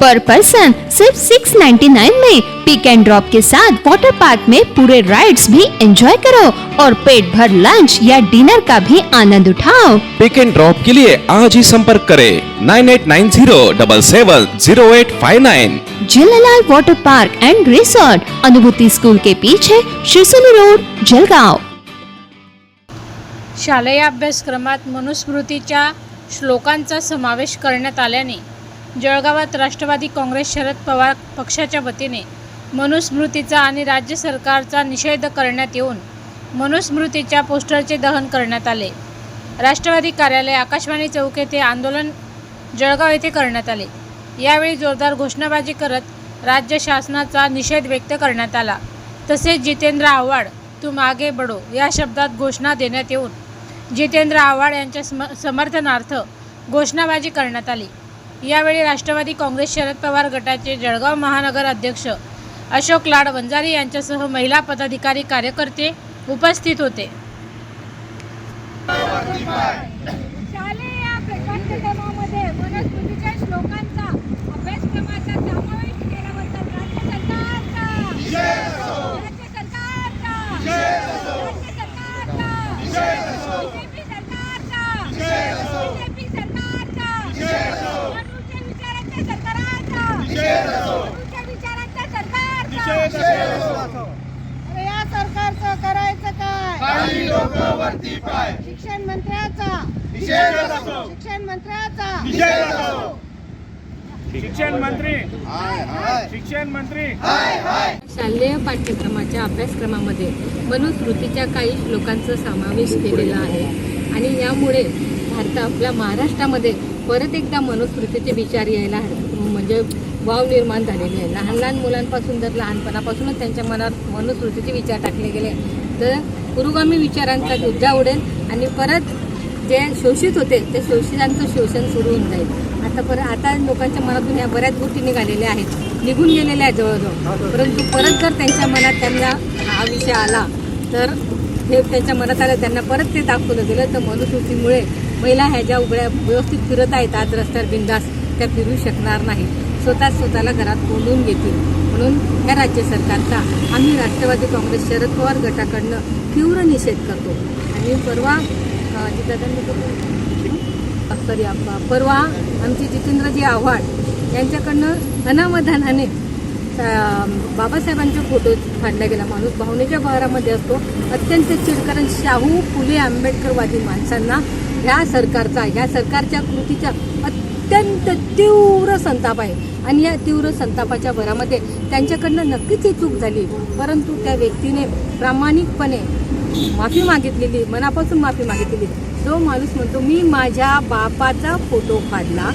पर person सिर्फ 699 में पिक and drop के साथ वाटर पार्क में पूरे राइड्स भी एंजॉय करो और पेट भर लंच या डिनर का भी आनंद उठाओ। पिक एंड ड्रॉप के लिए आज ही संपर्क करें nine eight nine zero double seven zero eight five nine Jhulelal water park and resort Anubhuti school के पीछे शिरसोली रोड जलगांव। शालेय अभ्यासक्रमात मनुस्मृतीच्या श्लोकांचा समावेश करण्यात आल्याने जळगावात राष्ट्रवादी काँग्रेस शरद पवार पक्षाच्या वतीने मनुस्मृतीचा आणि राज्य सरकारचा निषेध करण्यात येऊन मनुस्मृतीच्या पोस्टरचे दहन करण्यात आले. राष्ट्रवादी कार्यालय आकाशवाणी चौक येथे आंदोलन जळगाव येथे करण्यात आले. यावेळी जोरदार घोषणाबाजी करत राज्य शासनाचा निषेध व्यक्त करण्यात आला. तसेच जितेंद्र आव्हाड तू मागे बडो या शब्दात घोषणा देण्यात येऊन जितेंद्र आव्हाड यांच्या सम समर्थनार्थ घोषणाबाजी करण्यात आली. यावेळी राष्ट्रवादी काँग्रेस शरद पवार गटाचे जळगाव महानगर अध्यक्ष अशोक लाड वंजारी यांच्यासह महिला पदाधिकारी कार्यकर्ते उपस्थित होते शालेय पाठ्यक्रमामध्ये वनस्पतीच्या श्लोकांचा अभ्यासक्रमाचा समावेश केल्याबद्दल राज्य सरकारचा राज्य सरकारचा राज्य सरकारचा बीजेपी सरकारचा बीजेपी सरकारचा अनुच्या विचारांच्या सरकाराचा अनुच्या विचारांच्या सरकारचा अरे या सरकारचं करायचं काय? शिक्षण मंत्र्याचा. शिक्षण मंत्र्याचा. शिक्षण मंत्री. शिक्षण मंत्री. शालेय पाठ्यक्रमाच्या अभ्यासक्रमामध्ये मनुस्मृतीच्या काही श्लोकांचा समावेश केलेला आहे. आणि यामुळे भारत आपल्या महाराष्ट्रामध्ये परत एकदा मनुस्मृतीचे विचार यायला म्हणजे वाव निर्माण झालेली आहे. लहान लहान मुलांपासून जर लहानपणापासूनच त्यांच्या मनात मनुसृतीचे विचार टाकले गेले. तर पुरोगामी विचारांचा धुज्जा उडेल आणि परत जे शोषित होते ते शोषितांचं शोषण सुरू होऊन जाईल. आता परत आता लोकांच्या मनातून या बऱ्याच गोष्टी निघालेल्या आहेत. निघून गेलेल्या आहेत जवळजवळ. परंतु परत जर त्यांच्या मनात त्यांना हा विषय आला तर हे त्यांच्या मनात आलं त्यांना परत ते दाखवलं गेलं तर मनुसृतीमुळे महिला ह्या ज्या उघड्या व्यवस्थित फिरत आहेत आज रस्त्यावर बिंदास त्या फिरू शकणार नाही स्वतः स्वतःला घरात कोंडून घेतील. म्हणून या राज्य सरकारचा आम्ही राष्ट्रवादी काँग्रेस शरद पवार गटाकडनं तीव्र निषेध करतो. आणि परवा सॉरी आप्पा परवा आमचे जितेंद्रजी आव्हाड यांच्याकडनं अनामधानाने बाबासाहेबांचे बाबासाहेबांचा फोटो फाडला गेला माणूस भावनेच्या बहारामध्ये असतो. अत्यंत चिडकरण शाहू फुले आंबेडकरवादी माणसांना ह्या सरकारचा ह्या सरकारच्या कृतीचा अत्यंत तीव्र संताप आहे. आणि या तीव्र संतापाच्या भरामध्ये त्यांच्याकडनं नक्कीच ही चूक झाली. परंतु त्या व्यक्तीने प्रामाणिकपणे माफी मागितलेली मनापासून माफी मागितलेली. जो माणूस म्हणतो मी माझ्या बापाचा फोटो काढला.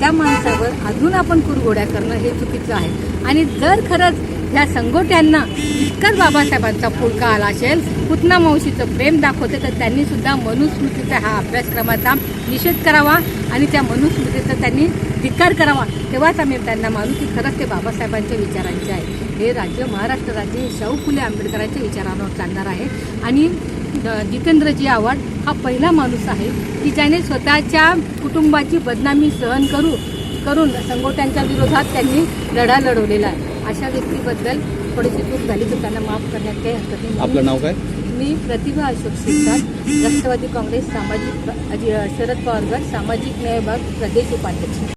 त्या माणसावर अजून आपण कुरघोड्या करणं हे चुकीचं आहे. आणि जर खरंच ह्या संगोट्यांना इतकाच बाबासाहेबांचा फुलका आला असेल. पुतना मावशीचं प्रेम दाखवते तर त्यांनी सुद्धा मनुस्मृतीचा हा अभ्यासक्रमाचा निषेध करावा आणि त्या मनुस्मृतीचा त्यांनी धिक्कार करावा. तेव्हाच आम्ही त्यांना मानू की खरंच ते बाबासाहेबांच्या विचारांचे आहे. हे राज्य महाराष्ट्र राज्य हे शाहू फुले आंबेडकरांच्या विचारांवर चालणार आहे. आणि जितेंद्रजी आव्हाड हा पहिला माणूस आहे की ज्याने स्वतःच्या कुटुंबाची बदनामी सहन करू करून संगोट्यांच्या विरोधात त्यांनी लढा लढवलेला आहे. अशा व्यक्तीबद्दल थोडीशी चूक झाली तर त्यांना माफ करण्यात काही हरकत नाही. आपलं नाव काय? मी प्रतिभा अशोक शिरसाट राष्ट्रवादी काँग्रेस सामाजिक शरद पवार गट सामाजिक न्याय विभाग प्रदेश उपाध्यक्ष.